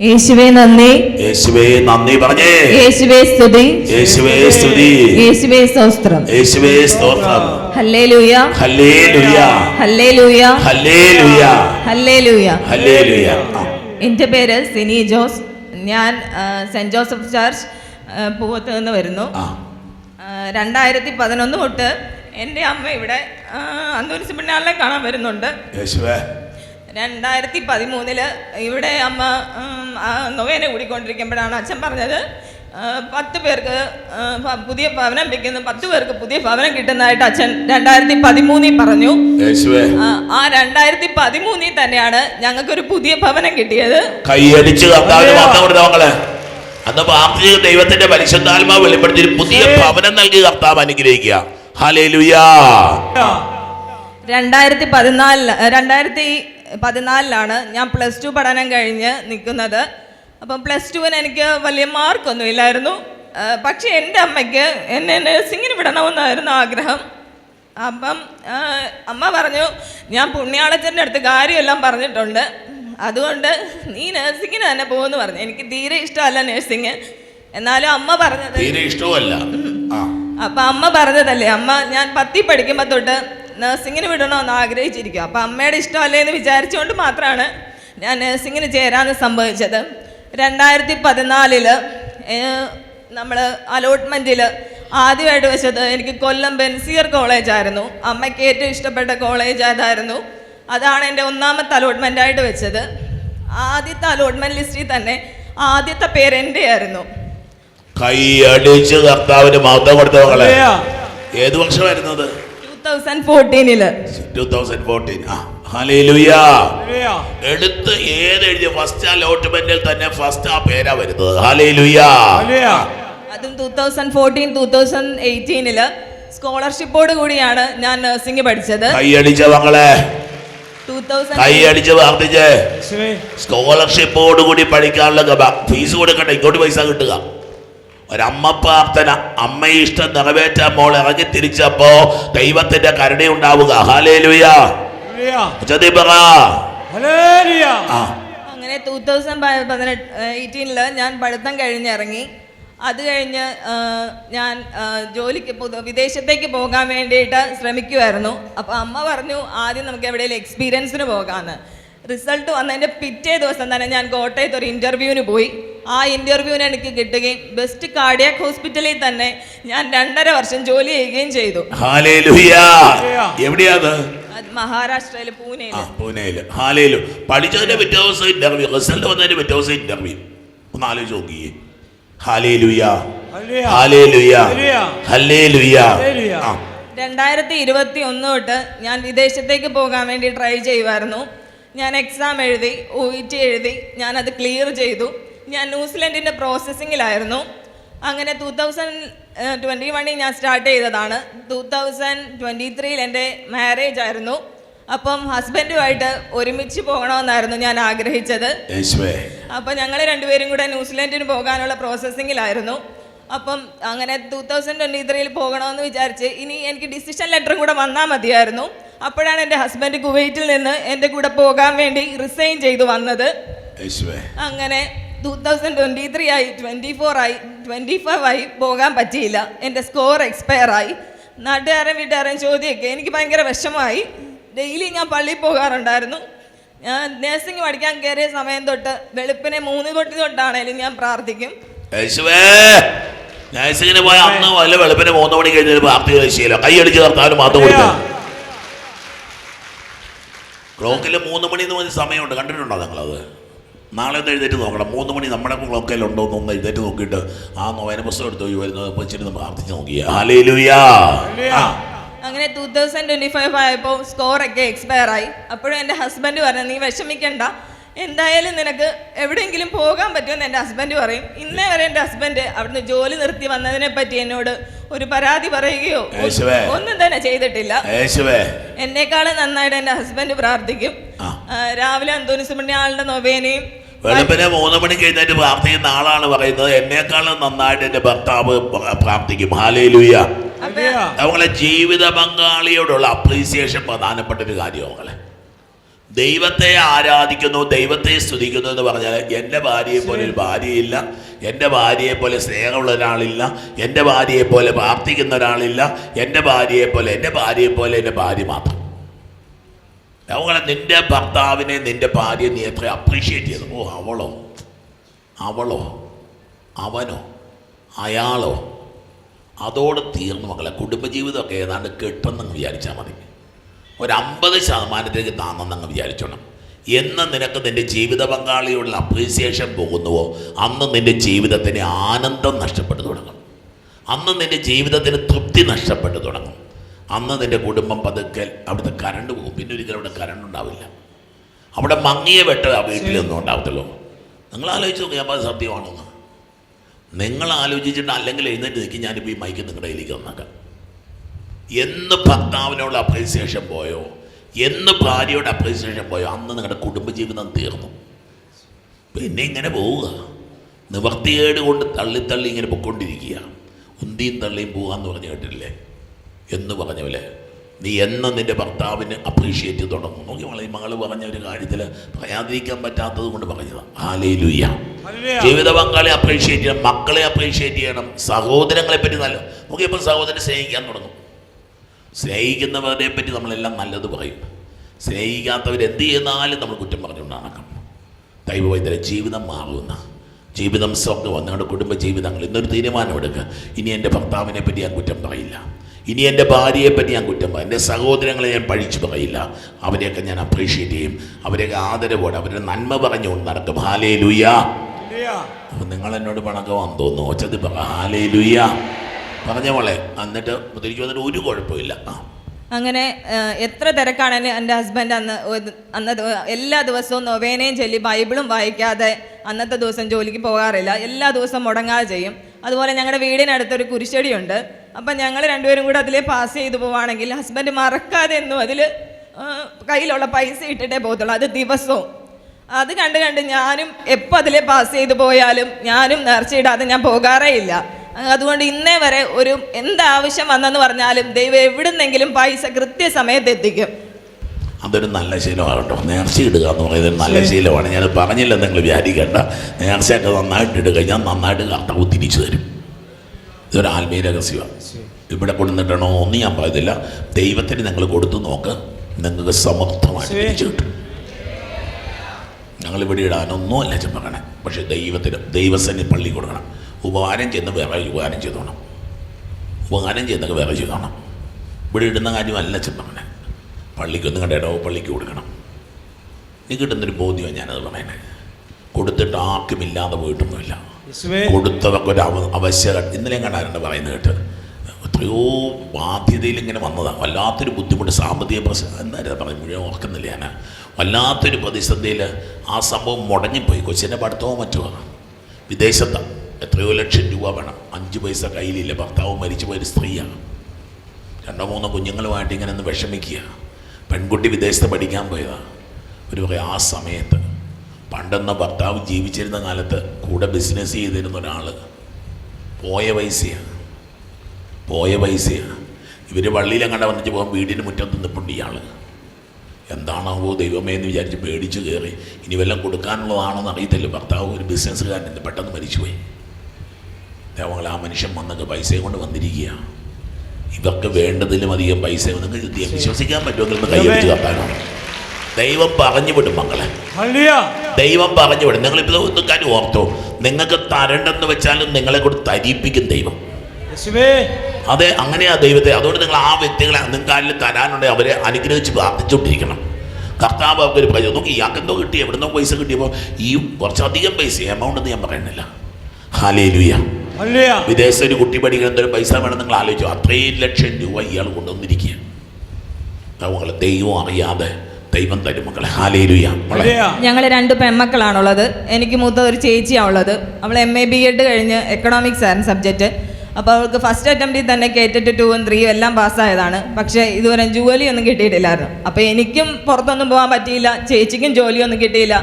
യേശുവേ നന്ദി. യേശുവേ നന്ദി പറഞ്ഞേ. യേശുവേ സ്തുതി. യേശുവേ സ്തുതി. യേശുവേ സ്തോത്രം. യേശുവേ സ്തോത്രം. Hallelujah. Hallelujah. Hallelujah. Hallelujah. Hallelujah. Hallelujah. എന്റെ പേര് സിനി ജോസ്. ഞാൻ സെന്റ് ജോസഫ് ചർച്ച് പൂവത്ത് നിന്ന് വരുന്നു. രണ്ടായിരത്തി പതിനൊന്ന് തൊട്ട് എന്റെ അമ്മ ഇവിടെ അന്തോരിച്ച് പിന്നാലെ കാണാൻ വരുന്നുണ്ട്. യേശുവേ. രണ്ടായിരത്തി പതിമൂന്നിൽ ഇവിടെ അമ്മ നൊവേനെ കൂടിക്കൊണ്ടിരിക്കുമ്പോഴാണ് അച്ഛൻ പറഞ്ഞത് പത്ത് പേർക്ക് പുതിയ ഭവനം വെക്കുന്നു പത്ത് പേർക്ക് പുതിയ ഭവനം കിട്ടുന്നതായിട്ട് അച്ഛൻ രണ്ടായിരത്തി പതിമൂന്നിൽ പറഞ്ഞു ആ, രണ്ടായിരത്തി പതിമൂന്നിൽ തന്നെയാണ് ഞങ്ങൾക്കൊരു പുതിയ ഭവനം കിട്ടിയത്. കൈയടിച്ച് അന്ന് പ്രാർത്ഥിച്ച ദൈവത്തിന്റെ പരിശുദ്ധാത്മാവ് വെളിപ്പെടുത്തി പുതിയ ഭവനം നൽകി കർത്താവ് അനുഗ്രഹിക്കുക. രണ്ടായിരത്തി പതിനാലിൽ രണ്ടായിരത്തി പതിനാലിലാണ് ഞാൻ പ്ലസ് ടു പഠനം കഴിഞ്ഞ് നിൽക്കുന്നത്. അപ്പം പ്ലസ് ടുവിന് എനിക്ക് വലിയ മാർക്കൊന്നും ഇല്ലായിരുന്നു. പക്ഷേ എന്റെ അമ്മയ്ക്ക് എന്നെ നഴ്സിങ്ങിന് വിടണമെന്നായിരുന്നു ആഗ്രഹം. അപ്പം അമ്മ പറഞ്ഞു ഞാൻ പുണ്യാളച്ചന്റെ അടുത്ത് കാര്യമെല്ലാം പറഞ്ഞിട്ടുണ്ട്. അതുകൊണ്ട് നീ നഴ്സിങ്ങിന് തന്നെ പോകുമെന്ന് പറഞ്ഞു. എനിക്ക് തീരെ ഇഷ്ടമല്ല നഴ്സിങ്. എന്നാലും അമ്മ പറഞ്ഞത് തീരെ ഇഷ്ടമല്ല അപ്പം അമ്മ പറഞ്ഞതല്ലേ അമ്മ ഞാൻ പത്തി പഠിക്കുമ്പോൾ തൊട്ട് നഴ്സിങ്ങിന് വിടണമെന്ന് ആഗ്രഹിച്ചിരിക്കും. അപ്പം അമ്മയുടെ ഇഷ്ടമല്ലേ എന്ന് വിചാരിച്ചുകൊണ്ട് മാത്രമാണ് ഞാൻ നഴ്സിങ്ങിന് ചേരാന്ന് സംഭവിച്ചത്. രണ്ടായിരത്തി പതിനാലിൽ നമ്മൾ അലോട്ട്മെന്റിൽ ആദ്യമായിട്ട് വെച്ചത് എനിക്ക് കൊല്ലം ബെൻസിയർ കോളേജ് ആയിരുന്നു അമ്മയ്ക്ക് ഏറ്റവും ഇഷ്ടപ്പെട്ട കോളേജ് അതായിരുന്നു അതാണ് എന്റെ ഒന്നാമത്തെ അലോട്ട്മെന്റ് ആയിട്ട് വെച്ചത്. ആദ്യത്തെ അലോട്ട്മെന്റ് ലിസ്റ്റിൽ തന്നെ ആദ്യത്തെ പേര് എന്റെ ആയിരുന്നു കൈ അടിച്ച് കർത്താവിന് മഹത്വം കൊടുത്ത മകളെ ഏത് വർഷമായിരുന്നത് തൗസൻഡ് ഫോർട്ടീനിൽ ടൂ തൗസൻഡ് ഫോർട്ടീൻ ആ ഹല്ലേലൂയ. എടുത്ത് ഏത് എഴുതിയ ഫസ്റ്റ് അലോട്ട്മെന്റിൽ തന്നെ ഫസ്റ്റ് ആ പേരാ വരുന്നത്. ഹല്ലേലൂയ. അതും two thousand fourteen two thousand എയ്റ്റീനിൽ സ്കോളർഷിപ്പോട് കൂടിയാണ് ഞാൻ നഴ്സിംഗ് പഠിച്ചത്. കൈയടിച്ച പ്രാർത്ഥിച്ച് സ്കോളർഷിപ്പോട് കൂടി പഠിക്കാനുള്ള ഫീസ് കൊടുക്കട്ടെ ഇങ്ങോട്ട് പൈസ കിട്ടുക. ഒരമ്മ പ്രാർത്ഥന അമ്മ ഇഷ്ടം നിറവേറ്റാൻ മോൾ ഇറങ്ങി തിരിച്ചപ്പോ ദൈവത്തിന്റെ കരുണയുണ്ടാവുക. പറ. അങ്ങനെ ടൂ തൗസൻഡ് പതിനെട്ട് എയ്റ്റീനിൽ ഞാൻ പഠിത്തം കഴിഞ്ഞിറങ്ങി അത് കഴിഞ്ഞ് ഞാൻ ജോലിക്ക് വിദേശത്തേക്ക് പോകാൻ വേണ്ടിയിട്ട് ശ്രമിക്കുമായിരുന്നു അപ്പോൾ അമ്മ പറഞ്ഞു ആദ്യം നമുക്ക് എവിടെയെങ്കിലും എക്സ്പീരിയൻസിന് പോകാമെന്ന് റിസൾട്ട് വന്നതിന്റെ പിറ്റേ ദിവസം തന്നെ ഞാൻ കോട്ടയത്ത് ഒരു ഇന്റർവ്യൂവിന് പോയി. ആ ഇന്റർവ്യൂവിന് എനിക്ക് കിട്ടുകയും ബെസ്റ്റ് കാർഡിയാക് ഹോസ്പിറ്റലിൽ തന്നെ ഞാൻ രണ്ടര വർഷം ജോലി ചെയ്യുകയും ചെയ്തു. എവിടെയാത് അത്? മഹാരാഷ്ട്രയിൽ പൂനെയിൽ ആ പൂനെയിൽ. ഹാലേലു. പഠിച്ചതിന്റെ പിറ്റേ ദിവസം ഇന്റർവ്യൂ റിസൾട്ട് വന്നതിന്റെ പിറ്റേ ദിവസം ഇന്റർവ്യൂ ഒന്ന് ആലോചിച്ച് നോക്കിയേ. ഹാലേലുയ. ഹാലേലുയ. ഹല്ലേലുയ ആ രണ്ടായിരത്തി ഇരുപത്തി ഒന്ന് തൊട്ട് ഞാൻ വിദേശത്തേക്ക് പോകാൻ വേണ്ടി ട്രൈ ചെയ്യുമായിരുന്നു ഞാൻ എക്സാം എഴുതി ഒ ഇ ടി എഴുതി ഞാനത് ക്ലിയർ ചെയ്തു. ഞാൻ ന്യൂസിലൻഡിന്റെ പ്രോസസ്സിങ്ങിലായിരുന്നു. അങ്ങനെ ടൂ തൗസൻഡ് ട്വന്റി വണ്ണിൽ ഞാൻ സ്റ്റാർട്ട് ചെയ്തതാണ്. ടൂ തൗസൻഡ് ട്വന്റി ത്രീയിൽ എന്റെ മാരേജ് ആയിരുന്നു. അപ്പം ഹസ്ബൻഡുമായിട്ട് ഒരുമിച്ച് പോകണമെന്നായിരുന്നു ഞാൻ ആഗ്രഹിച്ചത്. യേശുവേ. അപ്പം ഞങ്ങൾ രണ്ടുപേരും കൂടെ ന്യൂസിലൻഡിന് പോകാനുള്ള പ്രോസസ്സിങ്ങിലായിരുന്നു അപ്പം അങ്ങനെ ടൂ തൗസൻഡ് ട്വന്റി ത്രീയിൽ പോകണമെന്ന് വിചാരിച്ച് ഇനി എനിക്ക് ഡിസിഷൻ ലെറ്ററും കൂടെ വന്നാൽ മതിയായിരുന്നു. അപ്പോഴാണ് എന്റെ ഹസ്ബൻഡ് കുവൈറ്റിൽ നിന്ന് എന്റെ കൂടെ പോകാൻ വേണ്ടി റിസൈൻ ചെയ്തു വന്നത്. അങ്ങനെ ടൂ തൗസൻഡ് ട്വന്റി ത്രീ ആയി ട്വന്റി ഫോർ ആയി ട്വന്റി ഫൈവ് ആയി പോകാൻ പറ്റിയില്ല. എന്റെ സ്കോർ എക്സ്പയർ ആയി. നാട്ടുകാരൻ വീട്ടുകാരൻ ചോദ്യമൊക്കെ എനിക്ക് ഭയങ്കര വിഷമമായി. ഡെയിലി ഞാൻ പള്ളിയിൽ പോകാറുണ്ടായിരുന്നു. ഞാൻ നേഴ്സിംഗ് പഠിക്കാൻ കയറിയ സമയം തൊട്ട് വെളുപ്പിനെ മൂന്ന് തൊട്ടി തൊട്ടാണേലും ഞാൻ പ്രാർത്ഥിക്കും. യേശുവേ നഴ്സിങ്ങിന് പോയ അന്ന് വല്ല വെളുപ്പിന് മൂന്ന് മണി കഴിഞ്ഞ പ്രാർത്ഥിക ശീലം കൈയടിച്ച് നിർത്താനും മാത്രം കൊടുത്തു ക്ലോക്കിൽ മൂന്ന് മണി എന്ന് പറഞ്ഞ സമയമുണ്ട്. കണ്ടിട്ടുണ്ടോ നിങ്ങളത്? നാളെ ഒന്ന് എഴുന്നേറ്റ് നോക്കണം. മൂന്ന് മണി നമ്മുടെ ക്ലോക്കയിൽ ഉണ്ടോ എന്നൊന്ന് എഴുന്നേറ്റ് നോക്കിയിട്ട് ആ നോയന പുസ്തകം എടുത്ത് പോയി വരുന്നത് വെച്ചിട്ട് പ്രാർത്ഥിച്ച് നോക്കിയ. ഹാലേലുയാ അങ്ങനെ ടൂ തൗസൻഡ് ട്വന്റി ഫൈവ് ആയപ്പോൾ സ്കോറൊക്കെ എക്സ്പയർ ആയി. അപ്പോഴും എന്റെ ഹസ്ബൻഡ് പറഞ്ഞു നീ വിഷമിക്കണ്ട. എന്തായാലും നിനക്ക് എവിടെയെങ്കിലും പോകാൻ പറ്റുമെന്ന് എന്റെ ഹസ്ബൻഡ് പറയും. ഇന്നേ വരെ എന്റെ ഹസ്ബൻഡ് അവിടുന്ന് ജോലി നിർത്തി വന്നതിനെ പറ്റി എന്നോട് ഒരു പരാതി പറയുകയോ ഒന്നും തന്നെ ചെയ്തിട്ടില്ല. യേശുവേ. എന്നെക്കാളും നന്നായിട്ട് എന്റെ ഹസ്ബൻഡ് പ്രാർത്ഥിക്കും. രാവിലെ അന്തോനിസുമണി ആളുടെ നൊവേനയും വെളുപ്പിന് മൂന്ന് മണിക്ക് എഴുന്നേറ്റ് പ്രാർത്ഥിക്കുന്ന ആളാണ് പറയുന്നത്. എന്നെക്കാളും നന്നായിട്ട് എന്റെ ഭർത്താവ് പ്രാർത്ഥിക്കും. ഹാലേലുയ അവങ്ങളെ ജീവിത പങ്കാളിയോടുള്ള അപ്രീസിയേഷൻ പ്രധാനപ്പെട്ട ഒരു കാര്യം അവങ്ങളെ. ദൈവത്തെ ആരാധിക്കുന്നു ദൈവത്തെ സ്തുതിക്കുന്നു എന്ന് പറഞ്ഞാൽ എന്റെ ഭാര്യയെ പോലെ ഒരു ഭാര്യയില്ല. എന്റെ ഭാര്യയെപ്പോലെ സ്നേഹമുള്ള ഒരാളില്ല എന്റെ ഭാര്യയെപ്പോലെ പ്രാർത്ഥിക്കുന്ന ഒരാളില്ല എന്റെ ഭാര്യയെപ്പോലെ എന്റെ ഭാര്യയെപ്പോലെ എന്റെ ഭാര്യ മാത്രം. അവളെ നിന്റെ ഭർത്താവിനെ നിന്റെ ഭാര്യ നീ എത്ര അപ്രീഷിയേറ്റ് ചെയ്തു ഓ അവളോ? അവളോ? അവനോ? അയാളോ? അതോടെ തീർന്നു മക്കളെ. കുടുംബജീവിതമൊക്കെ ഏതാണ്ട് കെട്ടെന്നങ്ങ് വിചാരിച്ചാൽ മതി. ഒരു അമ്പത് ശതമാനത്തിലേക്ക് താന്നെന്നങ്ങ് വിചാരിച്ചോണം. എന്ന് നിനക്ക് നിന്റെ ജീവിത പങ്കാളിയോടുള്ള അപ്രീസിയേഷൻ പോകുന്നുവോ? അന്ന് നിന്റെ ജീവിതത്തിന് ആനന്ദം നഷ്ടപ്പെട്ടു തുടങ്ങും. അന്ന് നിന്റെ ജീവിതത്തിന് തൃപ്തി നഷ്ടപ്പെട്ടു തുടങ്ങും. അന്ന് നിന്റെ കുടുംബം പതുക്കെ അവിടുത്തെ കരണ്ട് പോകും. പിന്നെ ഒരിക്കലും അവിടെ കരണ്ട് ഉണ്ടാവില്ല. അവിടെ മങ്ങിയ വെട്ട ആ വീട്ടിലൊന്നും ഉണ്ടാവത്തുള്ളൂ നിങ്ങൾ ആലോചിച്ച് നോക്കി അത് സത്യമാണെന്ന്. നിങ്ങൾ ആലോചിച്ചിട്ട് അല്ലെങ്കിൽ എഴുന്നേറ്റ് നിൽക്കും ഞാനിപ്പോൾ ഈ മൈക്ക് നിങ്ങളുടെ കയ്യിലേക്ക് വന്നേക്കാം. എന്ന് ഭർത്താവിനോട് അപ്രീസിയേഷൻ പോയോ? എന്ന് ഭാര്യയോട് അപ്രീസിയേഷൻ പോയോ. അന്ന് നിങ്ങളുടെ കുടുംബജീവിതം തീർന്നു. പിന്നെ ഇങ്ങനെ പോവുക. നിവർത്തിയേട് കൊണ്ട് തള്ളി തള്ളി ഇങ്ങനെ പൊയ്ക്കൊണ്ടിരിക്കുക. ഉന്തിയും തള്ളിയും പോകാന്ന് പറഞ്ഞു കേട്ടില്ലേ എന്ന് പറഞ്ഞ പോലെ. നീ എന്ന നിന്റെ ഭർത്താവിന് അപ്രീഷിയേറ്റ് തുടങ്ങും. നോക്കി വളരെ മകൾ പറഞ്ഞ ഒരു കാര്യത്തിൽ പറയാതിരിക്കാൻ പറ്റാത്തത് കൊണ്ട് പറഞ്ഞതാണ് ഹല്ലേലൂയ. ജീവിത പങ്കാളി അപ്രീഷിയേറ്റ് ചെയ്യണം മക്കളെ അപ്രീഷിയേറ്റ് ചെയ്യണം സഹോദരങ്ങളെ പറ്റി നല്ല നോക്കിയപ്പോൾ സഹോദരനെ സ്നേഹിക്കാൻ തുടങ്ങും. സ്നേഹിക്കുന്നവരെ പറ്റി നമ്മളെല്ലാം നല്ലത് പറയും. സ്നേഹിക്കാത്തവർ എന്ത് ചെയ്യുന്നാലും നമ്മൾ കുറ്റം പറഞ്ഞുകൊണ്ട് ദൈവവൈദ്യ ദൈവവൈദ്യരെ ജീവിതം മാറുന്ന ജീവിതം സ്വർഗം നിങ്ങളുടെ കുടുംബ ജീവിതങ്ങൾ ഇന്നൊരു തീരുമാനമെടുക്കുക ഇനി എന്റെ ഭർത്താവിനെ പറ്റി ഞാൻ കുറ്റം പറയില്ല. ഇനി എന്റെ ഭാര്യയെ പറ്റി ഞാൻ കുറ്റം പറയും എന്റെ സഹോദരങ്ങളെ ഞാൻ പഴിച്ചു പറയില്ല. അവരെയൊക്കെ ഞാൻ അപ്രീഷിയേറ്റ് ചെയ്യും. അവരെയൊക്കെ ആദരവോടെ അവരുടെ നന്മ പറഞ്ഞുകൊണ്ട് നടക്കും. ഹാലേ ലുയ്യ നിങ്ങൾ എന്നോട് പണക്കമാണെന്ന് തോന്നുന്നു. ഒച്ചത് പറ. ഹാലേ ലുയ്യ പറഞ്ഞ മോളെ എന്നിട്ട് തിരിച്ചു വന്നിട്ട് ഒരു കുഴപ്പമില്ല. അങ്ങനെ എത്ര തിരക്കാണെങ്കിലും എന്റെ ഹസ്ബൻഡ് അന്ന് അന്ന് എല്ലാ ദിവസവും നൊവേനയും ചൊല്ലി ബൈബിളും വായിക്കാതെ അന്നത്തെ ദിവസം ജോലിക്ക് പോകാറില്ല. എല്ലാ ദിവസവും മുടങ്ങാതെ ചെയ്യും. അതുപോലെ ഞങ്ങളുടെ വീടിനടുത്തൊരു കുരിശടിയുണ്ട്. അപ്പം ഞങ്ങൾ രണ്ടുപേരും കൂടെ അതിലേ പാസ് ചെയ്തു പോവുകയാണെങ്കിൽ ഹസ്ബൻഡ് മറക്കാതെ എന്നും അതിൽ കയ്യിലുള്ള പൈസ ഇട്ടിട്ടേ പോകത്തുള്ളൂ. അത് ദിവസവും. അത് കണ്ട് കണ്ട് ഞാനും എപ്പോൾ അതിലേ പാസ് ചെയ്തു പോയാലും ഞാനും നേർച്ചയിടാതെ ഞാൻ പോകാറേ ഇല്ല. അതുകൊണ്ട് ഇന്നേ വരെ ഒരു എന്താവശ്യം വന്നെന്ന് പറഞ്ഞാലും ദൈവം എവിടുന്നെങ്കിലും പൈസ കൃത്യസമയത്ത് എത്തിക്കും. അതൊരു നല്ല ശീലമാണ് കേട്ടോ നേർച്ച ഇടുക എന്ന് പറയുന്നത് ഒരു നല്ല ശീലമാണ്. ഞാൻ പറഞ്ഞില്ല നിങ്ങൾ വിചാരിക്കേണ്ട. നേർച്ചയൊക്കെ നന്നായിട്ട് ഇടുക. ഞാൻ നന്നായിട്ട് കർത്താവ് തിരിച്ചു തരും. ഇതൊരു ആത്മീയ രഹസ്യമാണ്. ഇവിടെ കൊണ്ടുവന്നിട്ടാണോ ഒന്നും ഞാൻ പറയത്തില്ല. ദൈവത്തിന് നിങ്ങൾ കൊടുത്തു നോക്ക്. നിങ്ങൾക്ക് സമർത്ഥമായിട്ട്. തിരിച്ചു കിട്ടും. ഞങ്ങൾ ഇവിടെ ഇടാനൊന്നും അല്ല ചെമ്പകണേ പക്ഷെ ദൈവത്തിന് ദൈവസന്നി പള്ളി കൊടുക്കണം. ഉപകാരം ചെന്ന് വേറെ ഉപകാരം ചെയ്തോണം ഉപകാരം ചെയ്യുന്നൊക്കെ വേറെ ചെയ്തോണം ഇവിടെ ഇടുന്ന കാര്യമല്ല ചെന്നവനെ പള്ളിക്കൊന്നും കണ്ടോ പള്ളിക്ക് കൊടുക്കണം. നീ കിട്ടുന്നൊരു ബോധ്യമാണ് ഞാനത് പറയണേ. കൊടുത്തിട്ട് ആർക്കും ഇല്ലാതെ പോയിട്ടൊന്നുമില്ല. കൊടുത്തതൊക്കെ ഒരു അവ അവശ്യത ഇന്നലെയും കണ്ടാരുണ്ട് പറയുന്നത് കേട്ട്? എത്രയോ ബാധ്യതയിൽ ഇങ്ങനെ വന്നതാണ് വല്ലാത്തൊരു ബുദ്ധിമുട്ട് സാമ്പത്തിക പ്രശ്നം എന്തായാലും പറഞ്ഞു മുഴുവൻ ഓർക്കുന്നില്ല ഞാൻ. വല്ലാത്തൊരു പ്രതിസന്ധിയിൽ ആ സംഭവം മുടങ്ങിപ്പോയി. കൊച്ചിന്റെ പഠിത്തവും മറ്റുമാണ് വിദേശത്താണ് എത്രയോ ലക്ഷം രൂപ വേണം. അഞ്ച് പൈസ കയ്യിലില്ല. ഭർത്താവ് മരിച്ചു പോയൊരു സ്ത്രീയാണ്. രണ്ടോ മൂന്നോ കുഞ്ഞുങ്ങളുമായിട്ട് ഇങ്ങനെ ഒന്ന് വിഷമിക്കുക. പെൺകുട്ടി വിദേശത്ത് പഠിക്കാൻ പോയതാണ് ഒരു പറയും ആ സമയത്ത് പണ്ടെന്ന ഭർത്താവ് ജീവിച്ചിരുന്ന കാലത്ത് കൂടെ ബിസിനസ് ചെയ്തിരുന്ന ഒരാൾ പോയ പൈസയാണ് പോയ പൈസയാണ് ഇവർ വള്ളിയിലും കണ്ട വന്നിട്ട് പോകാൻ വീടിന് മുറ്റം നിൽപ്പുണ്ട് ഇയാൾ എന്താണാവോ ദൈവമേ എന്ന് വിചാരിച്ച് പേടിച്ച് കയറി ഇനി വല്ലതും കൊടുക്കാനുള്ളതാണോ എന്ന് അറിയത്തില്ല. ഭർത്താവ് ഒരു ബിസിനസ്സുകാരൻ പെട്ടെന്ന് മരിച്ചുപോയി. ദേവങ്ങൾ ആ മനുഷ്യൻ വന്നൊക്കെ പൈസയും കൊണ്ട് വന്നിരിക്കുകയാണ് ഇതൊക്കെ വേണ്ടതിലും അധികം പൈസ നിങ്ങൾക്ക് ഇത് വിശ്വസിക്കാൻ പറ്റുമെങ്കിൽ കൈവച്ച് കത്താനോ? ദൈവം പറഞ്ഞു വിടും മക്കളെ. ദൈവം പറഞ്ഞു വിടും. നിങ്ങൾ ഇപ്പോൾ ഒന്നും കാര്യം ഓർത്തോ? നിങ്ങൾക്ക് തരണ്ടെന്ന് വെച്ചാലും നിങ്ങളെ കൊണ്ട് തരിപ്പിക്കും ദൈവം. അതെ അങ്ങനെയാ ദൈവത്തെ. അതുകൊണ്ട് നിങ്ങൾ ആ വ്യക്തികളെ നിങ്ങൾക്ക് ആരിൽ തരാനുണ്ടെങ്കിൽ അവരെ അനുഗ്രഹിച്ച് പ്രാർത്ഥിച്ചുകൊണ്ടിരിക്കണം. കർത്താവ് അവർക്കൊരു പൈസ. നോക്കി ഇയാൾക്ക് എന്തോ കിട്ടി. എവിടുന്നോ പൈസ കിട്ടിയപ്പോൾ ഈ കുറച്ചധികം പൈസ. എമൗണ്ട് എന്ന് ഞാൻ പറയുന്നില്ല. Hallelujah hallelujah. വിദേശ ഒരു കുട്ടി പഠിക്കുന്ന എന്തൊരു പൈസ വേണം നിങ്ങൾ ആലോചിച്ചു. അത്രയും ലക്ഷം രൂപ ഇയാൾ കൊണ്ടുവന്നിരിക്കുക മകളെ ദൈവം അറിയാതെ ദൈവം തരും മക്കളെ. ഹാലേലുയ. ഞങ്ങൾ രണ്ട് പെൺമക്കളാണുള്ളത്. എനിക്ക് മൂത്ത ഒരു ചേച്ചിയാണ് ഉള്ളത്. അവൾ എം എ ബി എഡ് കഴിഞ്ഞ് എക്കണോമിക്സ് ആയിരുന്നു സബ്ജക്റ്റ് അപ്പോൾ അവൾക്ക് ഫസ്റ്റ് അറ്റംപ്റ്റിൽ തന്നെ കേട്ടിട്ട് ടൂവും ത്രീയും എല്ലാം പാസ്സായതാണ്. പക്ഷേ ഇതുവരെ ജോലിയൊന്നും കിട്ടിയിട്ടില്ലായിരുന്നു. അപ്പോൾ എനിക്കും പുറത്തൊന്നും പോകാൻ പറ്റിയില്ല. ചേച്ചിക്കും ജോലിയൊന്നും കിട്ടിയില്ല.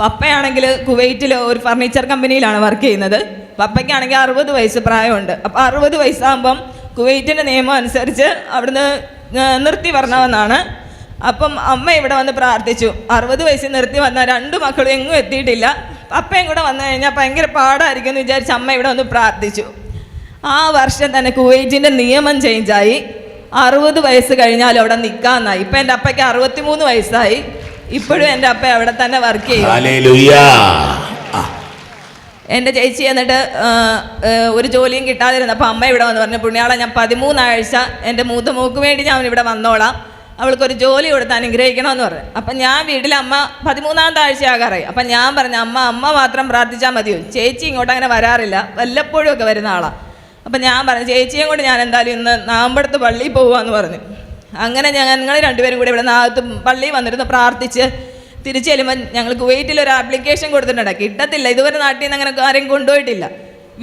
പപ്പയാണെങ്കിൽ കുവൈറ്റിൽ ഒരു ഫർണിച്ചർ കമ്പനിയിലാണ് വർക്ക് ചെയ്യുന്നത്. പപ്പയ്ക്കാണെങ്കിൽ അറുപത് വയസ്സ് പ്രായമുണ്ട്. അപ്പോൾ അറുപത് വയസ്സാകുമ്പം കുവൈറ്റിന്റെ നിയമം അനുസരിച്ച് അവിടുന്ന് നിർത്തി വരണമെന്നാണ്. അപ്പം അമ്മ ഇവിടെ വന്ന് പ്രാർത്ഥിച്ചു. അറുപത് വയസ്സ് നിർത്തി വന്ന രണ്ട് മക്കളും എങ്ങും എത്തിയിട്ടില്ല. പപ്പയും കൂടെ വന്നു കഴിഞ്ഞാൽ ഭയങ്കര പാടായിരിക്കും എന്ന് വിചാരിച്ച് അമ്മ ഇവിടെ വന്ന് പ്രാർത്ഥിച്ചു. ആ വർഷം തന്നെ കുവൈറ്റിന്റെ നിയമം ചേഞ്ചായി അറുപത് വയസ്സ് കഴിഞ്ഞാൽ അവിടെ നിൽക്കാമെന്നായി ഇപ്പം എന്റെ അപ്പയ്ക്ക് അറുപത്തിമൂന്ന് വയസ്സായി. ഇപ്പോഴും എന്റെ അപ്പ അവിടെ തന്നെ വർക്ക് ചെയ്യും എന്റെ ചേച്ചി എന്നിട്ട് ഒരു ജോലിയും കിട്ടാതിരുന്നു. അപ്പോൾ അമ്മ ഇവിടെ വന്ന് പറഞ്ഞു പുണ്യാളെ ഞാൻ പതിമൂന്നാഴ്ച എന്റെ മൂത്ത മൂക്ക് വേണ്ടി ഞാൻ ഇവിടെ വന്നോളാം. അവൾക്കൊരു ജോലി കൊടുത്ത് അനുഗ്രഹിക്കണമെന്ന് പറഞ്ഞു. അപ്പം ഞാൻ വീട്ടിൽ അമ്മ പതിമൂന്നാമത്തെ ആഴ്ചയാകാറായി അപ്പം ഞാൻ പറഞ്ഞു അമ്മ അമ്മ മാത്രം പ്രാർത്ഥിച്ചാൽ മതിയോ? ചേച്ചി ഇങ്ങോട്ട് അങ്ങനെ വരാറില്ല. വല്ലപ്പോഴും ഒക്കെ വരുന്ന ആളാണ് അപ്പം ഞാൻ പറഞ്ഞു ചേച്ചിയും കൂടി ഞാൻ എന്തായാലും ഇന്ന് നാമ്പടത്ത് പള്ളിയിൽ പോകുകയെന്ന് പറഞ്ഞു. അങ്ങനെ ഞങ്ങൾ രണ്ടുപേരും കൂടി ഇവിടെ നാഗത്ത് പള്ളിയിൽ വന്നിരുന്ന് പ്രാർത്ഥിച്ച്. തിരിച്ചു ചെല്ലുമ്പോൾ ഞങ്ങൾ കുവൈറ്റിൽ ഒരു ആപ്ലിക്കേഷൻ കൊടുത്തിട്ടുണ്ട്. കിട്ടത്തില്ല. ഇതുവരെ നാട്ടിൽ നിന്ന് അങ്ങനെ ആരെയും കൊണ്ടുപോയിട്ടില്ല.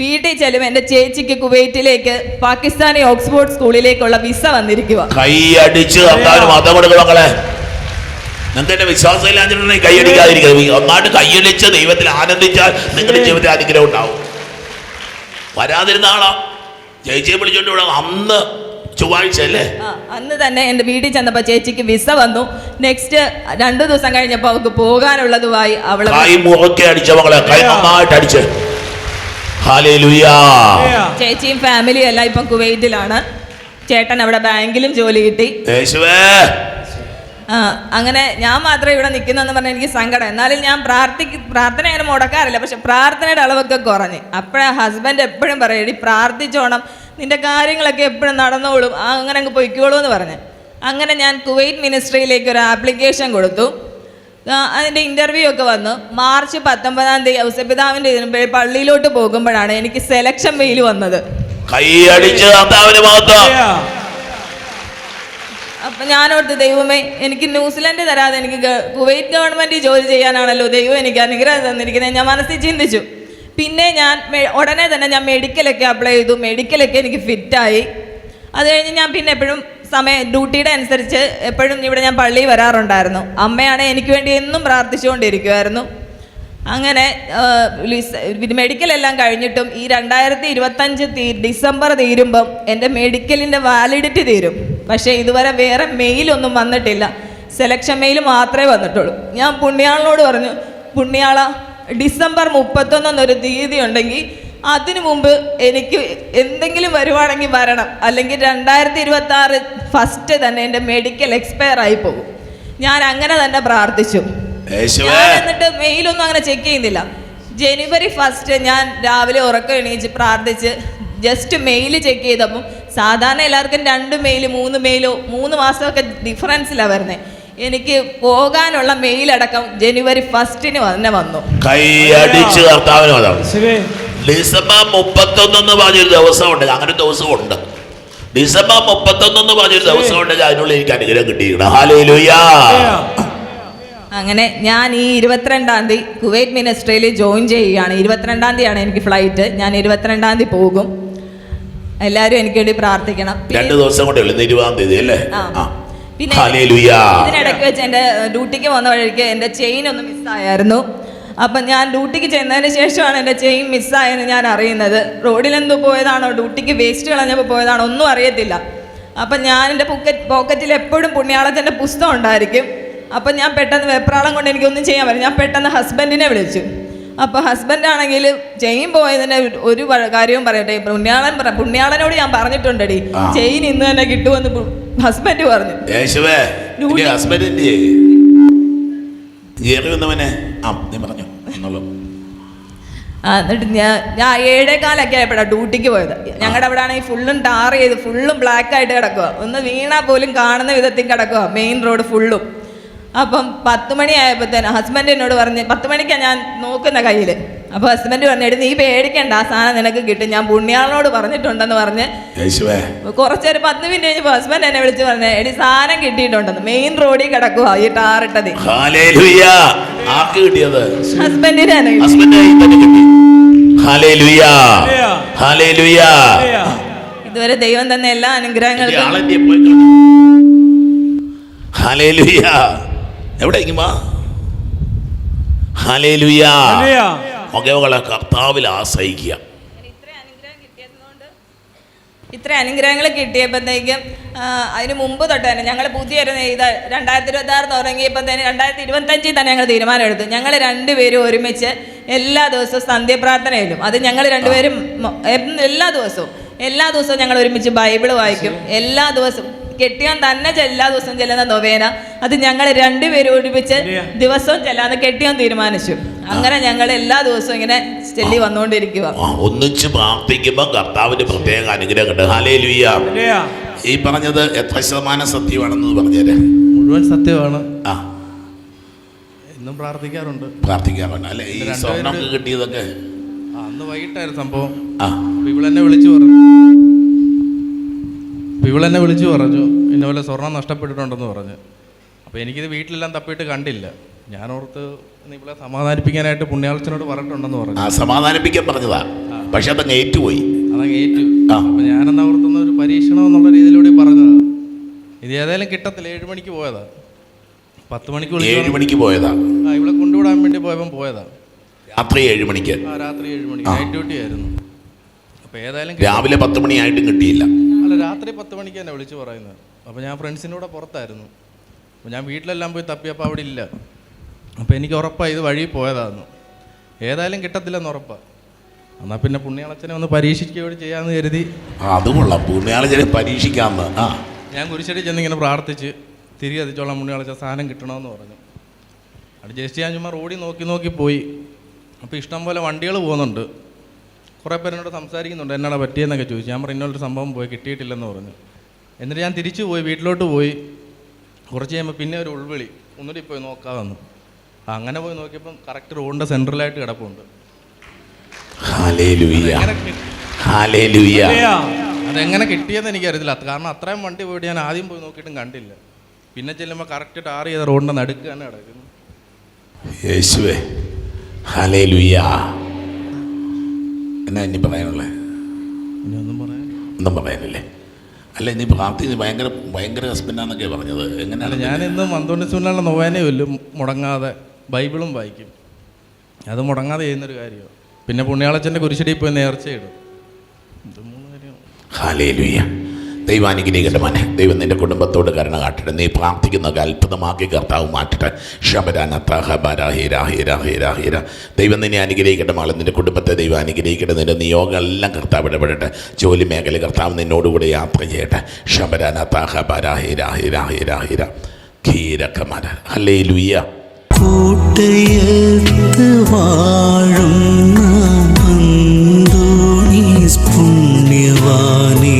വീട്ടിൽ ചെല്ലുമ്പോൾ എന്റെ ചേച്ചിക്ക് കുവൈറ്റിലേക്ക് പാകിസ്ഥാനി ഓക്സ്ഫോർഡ് സ്കൂളിലേക്കുള്ള വിസ വന്നിരിക്കുക കൈയടിച്ച് മക്കളെ. നിങ്ങൾക്ക് എന്റെ വിശ്വാസം ഇല്ലാഞ്ഞിട്ടുണ്ടെങ്കിൽ ഒന്നാണ്ട് കൈയടിച്ച് ദൈവത്തിൽ ആനന്ദിച്ചാൽ നിങ്ങളുടെ ജീവിതത്തിൽ അനുഗ്രഹം ഉണ്ടാവും. വരാതിരുന്ന ആളാ. ചേച്ചിയെ വിളിച്ചോണ്ട് അന്ന് ചൊവ്വാഴ്ച അല്ലേ അന്ന് തന്നെ എന്റെ വീട്ടിൽ ചെന്നപ്പോൾ ചേച്ചിക്ക് വിസ വന്നു. നെക്സ്റ്റ് രണ്ടു ദിവസം കഴിഞ്ഞപ്പോൾ അവൾക്ക് പോകാനുള്ളതുമായി അവളെ കൈ മുറക്കെ അടിച്ച കൈ നന്നായിട്ട് ചേച്ചിയും ഫാമിലിയും എല്ലാം ഇപ്പം കുവൈറ്റിലാണ്. ചേട്ടൻ അവിടെ ബാങ്കിലും ജോലി കിട്ടി. യേശുവേ. അങ്ങനെ ഞാൻ മാത്രമേ ഇവിടെ നിൽക്കുന്നെന്ന് പറഞ്ഞാൽ എനിക്ക് സങ്കടം. എന്നാലും ഞാൻ പ്രാർത്ഥിക്ക് പ്രാർത്ഥന അങ്ങനെ മുടക്കാറില്ല. പക്ഷെ പ്രാർത്ഥനയുടെ അളവൊക്കെ കുറഞ്ഞ്. അപ്പോഴാ ഹസ്ബൻഡ് എപ്പോഴും പറയും പ്രാർത്ഥിച്ചോണം. നിന്റെ കാര്യങ്ങളൊക്കെ എപ്പോഴും നടന്നോളും. ആ, അങ്ങനെ അങ്ങ് പൊയ്ക്കോളൂ എന്ന് പറഞ്ഞ്. അങ്ങനെ ഞാൻ കുവൈറ്റ് മിനിസ്ട്രിയിലേക്ക് ഒരു ആപ്ലിക്കേഷൻ കൊടുത്തു. അതിന്റെ ഇന്റർവ്യൂ ഒക്കെ വന്നു. മാർച്ച് പത്തൊമ്പതാം തീയതി ഔസപിതാവിന്റെ ഇതിന് പള്ളിയിലോട്ട് പോകുമ്പോഴാണ് എനിക്ക് സെലക്ഷൻ മെയിൽ വന്നത്. അപ്പം ഞാനോർത്ത് ദൈവമേ എനിക്ക് ന്യൂസിലൻഡ് തരാതെ എനിക്ക് കുവൈറ്റ് ഗവൺമെന്റ് ജോലി ചെയ്യാനാണല്ലോ ദൈവം എനിക്ക് അനുഗ്രഹം തന്നിരിക്കുന്നത്. ഞാൻ മനസ്സിൽ ചിന്തിച്ചു. പിന്നെ ഞാൻ ഉടനെ തന്നെ ഞാൻ മെഡിക്കലൊക്കെ അപ്ലൈ ചെയ്തു. മെഡിക്കലൊക്കെ എനിക്ക് ഫിറ്റായി അത് കഴിഞ്ഞ് ഞാൻ പിന്നെ എപ്പോഴും സമയം ഡ്യൂട്ടിയുടെ അനുസരിച്ച് എപ്പോഴും ഇവിടെ ഞാൻ പള്ളി വരാറുണ്ടായിരുന്നു. അമ്മയാണ് എനിക്ക് വേണ്ടി എന്നും പ്രാർത്ഥിച്ചുകൊണ്ടിരിക്കുമായിരുന്നു അങ്ങനെ മെഡിക്കലെല്ലാം കഴിഞ്ഞിട്ടും ഈ രണ്ടായിരത്തി ഇരുപത്തഞ്ച് തീ ഡിസംബർ തീരുമ്പം എന്റെ മെഡിക്കലിന്റെ വാലിഡിറ്റി തീരും. പക്ഷേ ഇതുവരെ വേറെ മെയിലൊന്നും വന്നിട്ടില്ല. സെലക്ഷൻ മെയിൽ മാത്രമേ വന്നിട്ടുള്ളൂ. ഞാൻ പുണ്യാളിനോട് പറഞ്ഞു പുണ്യാള ഡിസംബർ മുപ്പത്തൊന്നൊരു തീയതി ഉണ്ടെങ്കിൽ അതിനു മുമ്പ് എനിക്ക് എന്തെങ്കിലും വരുവാണെങ്കിൽ വരണം. അല്ലെങ്കിൽ രണ്ടായിരത്തി ഇരുപത്തി ആറ് ഫസ്റ്റ് തന്നെ എന്റെ മെഡിക്കൽ എക്സ്പയർ ആയി പോകും. ഞാൻ അങ്ങനെ തന്നെ പ്രാർത്ഥിച്ചു. ഞാൻ എന്നിട്ട് മെയിലൊന്നും അങ്ങനെ ചെക്ക് ചെയ്യുന്നില്ല. ജനുവരി ഫസ്റ്റ് ഞാൻ രാവിലെ ഉറക്കം എണീച്ച് പ്രാർത്ഥിച്ച് ജസ്റ്റ് മെയിൽ ചെക്ക് ചെയ്തപ്പം സാധാരണ എല്ലാവർക്കും രണ്ട് മെയിൽ മൂന്ന് മെയിലോ മൂന്ന് മാസമൊക്കെ ഡിഫറൻസിലാണ് വരുന്നത് എനിക്ക് പോകാനുള്ള മെയിൽ അടക്കം ജനുവരി ഫസ്റ്റിന് തന്നെ വന്നു. കൈ അടിച്ച് കർത്താവിന് ഡിസംബർ മുപ്പത്തൊന്നെന്ന് പറഞ്ഞൊരു ദിവസമുണ്ട്. അങ്ങനെ ദിവസമുണ്ട്. ഡിസംബർ മുപ്പത്തൊന്നെന്ന് പറഞ്ഞൊരു ദിവസമുണ്ട്. അതിനുള്ള എനിക്ക് അനുഗ്രഹം കിട്ടിയിരിക്കണം അങ്ങനെ ഞാൻ ഈ ഇരുപത്തിരണ്ടാം തീയതി കുവൈറ്റ് മിനിസ്ട്രിയിൽ ജോയിൻ ചെയ്യുകയാണ്. ഇരുപത്തിരണ്ടാം തീയതിയാണ് എനിക്ക് ഫ്ലൈറ്റ് ഞാൻ ഇരുപത്തിരണ്ടാം തീയതി പോകും. എല്ലാവരും എനിക്ക് വേണ്ടി പ്രാർത്ഥിക്കണം. രണ്ട് ദിവസം കൂടെ ഇരുപതാം തീയതി അല്ലേ? ആ. പിന്നെ ഇതിനിടയ്ക്ക് വെച്ച് എന്റെ ഡ്യൂട്ടിക്ക് പോകുന്ന വഴിക്ക് എന്റെ ചെയിൻ ഒന്ന് മിസ്സായായിരുന്നു. അപ്പം ഞാൻ ഡ്യൂട്ടിക്ക് ചെന്നതിന് ശേഷമാണ് എന്റെ ചെയിൻ മിസ്സായെന്ന് ഞാൻ അറിയുന്നത്. റോഡിലെന്തോ പോയതാണോ ഡ്യൂട്ടിക്ക് വേസ്റ്റ് കളഞ്ഞപ്പോൾ പോയതാണോ ഒന്നും അറിയത്തില്ല. അപ്പം ഞാൻ എന്റെ പോക്കറ്റ് പോക്കറ്റിൽ എപ്പോഴും പുണ്യാളത്തിന്റെ പുസ്തകം ഉണ്ടായിരിക്കും. അപ്പം ഞാൻ പെട്ടെന്ന് വെപ്രാളം കൊണ്ട് എനിക്കൊന്നും ചെയ്യാൻ പറ്റില്ല. ഞാൻ പെട്ടെന്ന് ഹസ്ബൻഡിനെ വിളിച്ചു. അപ്പോൾ ഹസ്ബൻഡ് ആണെങ്കിൽ ചെയിൻ പോയതിന് ഒരു കാര്യവും പറയട്ടെ. പുണ്യാളൻ പുണ്യാളനോട് ഞാൻ പറഞ്ഞിട്ടുണ്ടടി. ചെയിൻ ഇന്ന് തന്നെ കിട്ടുമെന്ന് ഹസ്ബൻഡ് പറഞ്ഞു. യേശുവേ നിന്റെ ഹസ്ബൻഡിന്റെ ഏറി വന്നവനെ ആ നീ പറഞ്ഞു എന്നുള്ളൂ. ആ എന്നിട്ട് ഞാൻ ഞാൻ ഏഴേകാലൊക്കെ ആയപ്പോഴാണ് ഡ്യൂട്ടിക്ക് പോയത്. ഞങ്ങളുടെ അവിടെ ആണെങ്കിൽ ഫുള്ളും ടാർ ചെയ്ത് ഫുള്ളും ബ്ലാക്ക് ആയിട്ട് കിടക്കുക ഒന്ന് വീണാൽ പോലും കാണുന്ന വിധത്തിൽ കിടക്കുക മെയിൻ റോഡ് ഫുള്ളും. അപ്പം പത്ത് മണി ആയപ്പോഴത്തേന് ഹസ്ബൻഡ് എന്നോട് പറഞ്ഞ് പത്ത് മണിക്കാണ് ഞാൻ നോക്കുന്ന കയ്യിൽ അപ്പോൾ ഹസ്ബൻഡ് പറഞ്ഞു എടി നീ പേടിക്കണ്ട ആ സാധനം നിനക്ക് കിട്ടും. ഞാൻ പുണ്യാളനോട് പറഞ്ഞിട്ടുണ്ടെന്ന് പറഞ്ഞ് യേശുവേ. കുറച്ചൊരു പത്ത് മിനിറ്റ് കഴിഞ്ഞപ്പോൾ ഹസ്ബൻഡ് എന്നെ വിളിച്ച് പറഞ്ഞു എടി സാധനം കിട്ടിയിട്ടുണ്ടെന്ന്. മെയിൻ റോഡിൽ കിടക്കുക ഈ ടാറിട്ടത് ഹസ്ബൻഡിന് തന്നെ. ഇതുവരെ ദൈവം തന്ന എല്ലാ അനുഗ്രഹങ്ങളും ഹാലേലുയാ എവിടെ ഇങ്ങുമാ ഹാലേലുയാ മകകളെ കർത്താവിൽ ആശ്രയിക്കുക. ഇത്ര അനുഗ്രഹങ്ങൾ കിട്ടിയപ്പോഴത്തേക്കും അതിന് മുമ്പ് തൊട്ട് തന്നെ ഞങ്ങൾ പുതിയൊരു ഇത് രണ്ടായിരത്തി ഇരുപത്തി ആറ് തുടങ്ങിയപ്പോൾ തന്നെ രണ്ടായിരത്തി ഇരുപത്തഞ്ചിൽ തന്നെ ഞങ്ങൾ തീരുമാനമെടുത്തു. ഞങ്ങൾ രണ്ടുപേരും ഒരുമിച്ച് എല്ലാ ദിവസവും സന്ധ്യപ്രാർത്ഥനയിലും. അത് ഞങ്ങൾ രണ്ടുപേരും എല്ലാ ദിവസവും. എല്ലാ ദിവസവും ഞങ്ങൾ ഒരുമിച്ച് ബൈബിൾ വായിക്കും. എല്ലാ ദിവസവും. കെട്ടിയാൻ തന്നെ എല്ലാ ദിവസവും ചെല്ലുന്ന നൊവേന. അത് ഞങ്ങൾ രണ്ടുപേരും ഒരുമിച്ച് ദിവസവും ചെല്ലാന്ന് കെട്ടിയാൻ തീരുമാനിച്ചു. അങ്ങനെ ഞങ്ങൾ എല്ലാ ദിവസവും ഇങ്ങനെ ചെല്ലി വന്നുകൊണ്ടിരിക്കുക ഒന്നിച്ച് പ്രാർത്ഥിക്കുമ്പോൾ കർത്താവിന്റെ പ്രത്യേക അനുഗ്രഹം. ഈ പറഞ്ഞത് എത്ര ശതമാനം സത്യമാണെന്ന് പറഞ്ഞേ മുഴുവൻ സത്യമാണ്. ആ. എന്നും പ്രാർത്ഥിക്കാറുണ്ട്. പ്രാർത്ഥിക്കാറുണ്ട്. അല്ലെ? ഈ സ്വർണം കിട്ടിയതൊക്കെ. അന്ന് വൈകിട്ടായിരുന്നു സംഭവം. ആ. ഇവളെന്നെ വിളിച്ചു പറഞ്ഞു. അപ്പൊ ഇവളെന്നെ വിളിച്ചു പറഞ്ഞു ഇന്ന പോലെ സ്വർണം നഷ്ടപ്പെട്ടിട്ടുണ്ടെന്ന് പറഞ്ഞു. അപ്പോൾ എനിക്കിത് വീട്ടിലെല്ലാം തപ്പിയിട്ട് കണ്ടില്ല. ഞാൻ ഓർത്ത് ഇവളെ സമാധാനിപ്പിക്കാനായിട്ട് പുണ്യാളച്ചനോട് പറഞ്ഞിട്ടുണ്ടെന്ന് പറഞ്ഞു. ആ സമാധാനിപ്പിക്കാൻ പറഞ്ഞതാ. പക്ഷെ അതങ്ങ് ഏറ്റുപോയി. അതങ്ങ് ഏറ്റു. ആ. അപ്പോൾ ഞാനെന്നാ ഓർത്തുന്ന ഒരു പരീക്ഷണം എന്നുള്ള രീതിയിലൂടെ പറഞ്ഞതാ. ഇത് ഏതായാലും കിട്ടത്തില്ല. ഏഴ് മണിക്ക് പോയതാ. പത്ത് മണിക്ക് ഏഴ് മണിക്ക് പോയതാ. ആ ഇവിടെ കൊണ്ടുവിടാൻ വേണ്ടി പോയപ്പോൾ പോയതാ. രാത്രി ഏഴ് മണിക്ക്. ആ രാത്രി ഏഴ് മണിക്ക് നൈറ്റ് ഡ്യൂട്ടി ആയിരുന്നു. അപ്പോൾ ഏതായാലും രാവിലെ പത്ത് മണിയായിട്ടും കിട്ടിയില്ല. അല്ല രാത്രി പത്ത് മണിക്ക് തന്നെ വിളിച്ചു പറയുന്നത്. അപ്പോൾ ഞാൻ ഫ്രണ്ട്സിനൂടെ പുറത്തായിരുന്നു. അപ്പോൾ ഞാൻ വീട്ടിലെല്ലാം പോയി തപ്പിയപ്പോൾ അവിടെ ഇല്ല. അപ്പോൾ എനിക്ക് ഉറപ്പാണ് ഇത് വഴി പോയതായിരുന്നു ഏതായാലും കിട്ടത്തില്ലെന്ന് ഉറപ്പാണ് എന്നാൽ പിന്നെ പുണ്യാളച്ചനെ ഒന്ന് പരീക്ഷിക്കുകയോട് ചെയ്യാമെന്ന് കരുതി. അതുമുള്ള അത് കൊള്ളാം. ഭൂമിയാളെ പരീക്ഷിക്കാമെന്ന് ആ. ഞാൻ കുരിശടി ചെന്നിങ്ങനെ പ്രാർത്ഥിച്ച് തിരികെ എത്തിച്ചോളാം പുണ്യാളച്ച സാധനം കിട്ടണമെന്ന് പറഞ്ഞു. അവിടെ ജസ്റ്റ് ഞാൻ ചുമ്മാ റോഡിൽ നോക്കി നോക്കി പോയി. അപ്പോൾ ഇഷ്ടം പോലെ വണ്ടികൾ പോകുന്നുണ്ട്. കുറേ പേര് എന്നോട് സംസാരിക്കുന്നുണ്ട് എന്നാണ് പറ്റിയെന്നൊക്കെ ചോദിച്ചു. ഞാൻ പറഞ്ഞു ഇന്നൊരു സംഭവം പോയി കിട്ടിയിട്ടില്ലെന്ന് പറഞ്ഞു. എന്നിട്ട് ഞാൻ തിരിച്ചു പോയി വീട്ടിലോട്ട് പോയി. കുറച്ച് കഴിയുമ്പോൾ പിന്നെ ഒരു ഉൾവിളി. ഒന്നുകൂടി പോയി നോക്കാമെന്ന് അങ്ങനെ പോയി നോക്കിയപ്പം കറക്റ്റ് റോഡിന്റെ സെൻട്രലായിട്ട് കിടപ്പുണ്ട്. അതെങ്ങനെ കിട്ടിയെന്ന് എനിക്കറിയത്തില്ല. കാരണം അത്രയും വണ്ടി പോയിട്ട് ഞാൻ ആദ്യം പോയി നോക്കിയിട്ടും കണ്ടില്ല. പിന്നെ ചെല്ലുമ്പോൾ കറക്റ്റ് ടാർ ചെയ്ത റോഡിന്റെ നടുക്ക് തന്നെ കിടക്കുന്നു. യേശുവേ. ഹാലേലുയ്യ എന്നാ ഇനി പറയാനുള്ളത് ഒന്നും പറയാനില്ലേ? അല്ല ഇനി പ്രാർത്ഥി ഭയങ്കര ഭയങ്കര ഹസ്ബൻഡാന്നൊക്കെ പറഞ്ഞത്. എങ്ങനെയാണ് ഞാൻ എന്നും അന്തോണി സുനാളിന്റെ നൊവേനയുമില്ല മുടങ്ങാതെ ബൈബിളും വായിക്കും. അത് മുടങ്ങാതെ ചെയ്യുന്നൊരു കാര്യമാണ്. പിന്നെ പുണ്യാളച്ചന്റെ കുരിശടി പോയി നേർച്ചയിടും. ഇത് മൂന്ന് കാര്യം ഹാലേലുയ്യ ദൈവം അനുഗ്രഹിക്കട്ടെ ദൈവം നിന്റെ കുടുംബത്തോട് കരുണ കാട്ടട്ടെ. നീ പ്രാർത്ഥിക്കുന്ന അത്ഭുതമാക്കി കർത്താവ് മാറ്റട്ടെ. ശബരാനീരാഹീരാഹീരാഹീര ദൈവം നിന്നെ അനുഗ്രഹിക്കട്ടെ മാളെ നിന്റെ കുടുംബത്തെ ദൈവം അനുഗ്രഹിക്കട്ടെ. നിന്റെ നിയോഗമെല്ലാം കർത്താവ് ഇടപെടട്ടെ. ജോലി മേഖല കർത്താവ് നിന്നോടുകൂടെ യാത്ര ചെയ്യട്ടെ. ശബരാനീരാഹീരാഹീരാഹീരാഹീര ഖീരക്കമാര അല്ലേ ലുയ്യ കൂട്ടയത്ത് വാഴുന്ന പുണ്യവാനെ.